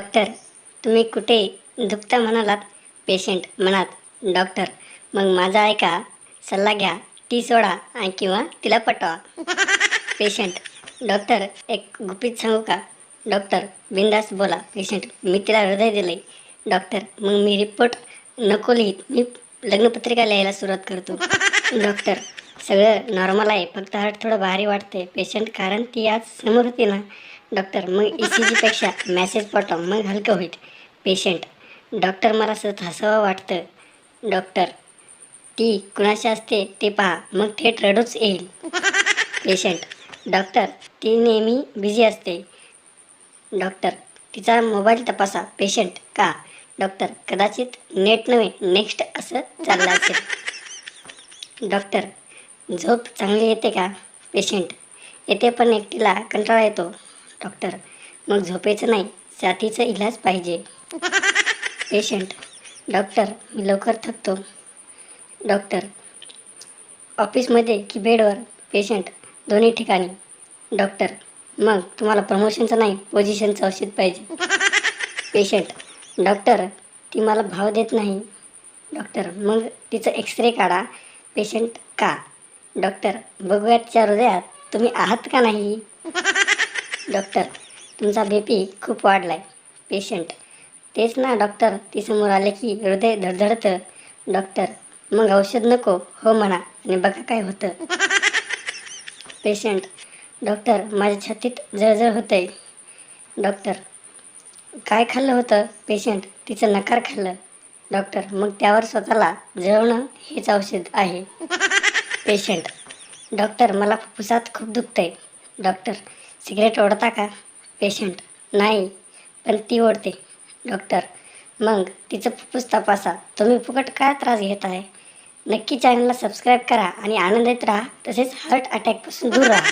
Doctor तुम्ही कुठे? दुखता म्हणालात? पेशंट म्हणात डॉक्टर मग माझा ऐका सल्ला घ्या ती सोडा आणि किंवा तिला पटवा. पेशंट डॉक्टर एक गुपित सांगू का? डॉक्टर बिंदास बोला. पेशंट मी तिला हृदय दिले डॉक्टर मग मी रिपोर्ट नको लिहित. मी लग्नपत्रिका लिहायला सुरुवात करतो. डॉक्टर सगळं नॉर्मल आहे. फक्त हार्ट थोडं भारी वाटते पेशंट कारण ती आज समोर होती ना. डॉक्टर मग ई सी जीपेक्षा मॅसेज पाठवा मग हलकं होईल. पेशंट डॉक्टर मला सतत हसावं वाटतं. डॉक्टर ती कुणाशी असते ते पहा मग थेट रडूच येईल. पेशंट डॉक्टर ती नेहमी बिझी असते. डॉक्टर तिचा मोबाईल तपासा. पेशंट का? डॉक्टर कदाचित नेट नव्हे नेक्स्ट असं चाललं असेल. डॉक्टर झोप चांगली येते का? पेशंट येते पण एकटीला कंटाळा येतो. डॉक्टर. मग झोपेचं नाही साथीचा इलाज पाहिजे. पेशंट. डॉक्टर मी लवकर थकतो. डॉक्टर. ऑफिसमध्ये की बेडवर पेशंट दोन्ही ठिकाणी. डॉक्टर. मग तुम्हाला प्रमोशनचं नाही पोझिशनचं औषध पाहिजे. पेशंट. डॉक्टर ती मला भाव देत नाही. डॉक्टर. मग तिचं एक्सरे काढा. पेशंट का? डॉक्टर. बघूया तिच्या हृदयात. तुम्ही आहात का नाही? डॉक्टर तुमचा बी पी खूप वाढलाय. पेशंट. तेच ना डॉक्टर? ती समोर आले की हृदय धडधडतं. डॉक्टर मग औषध नको हो म्हणा आणि बघा काय होतं. पेशंट डॉक्टर माझ्या छातीत जळजळ होतंय. डॉक्टर काय खाल्लं होतं? पेशंट तिचं नकार खाल्लं. डॉक्टर मग त्यावर स्वतःला जळवणं हेच औषध आहे. पेशंट डॉक्टर मला फुफ्फुसात खूप दुखतंय. डॉक्टर सिगरेट ओढता का? पेशंट. नाही पण ती ओढते. डॉक्टर मग तिचं फुफ्फुस तपासा. तुम्ही फुकट काय त्रास घेत आहे? नक्की चॅनलला सबस्क्राईब करा आणि आनंदित राहा. तसेच हार्ट अटॅकपासून दूर राहा.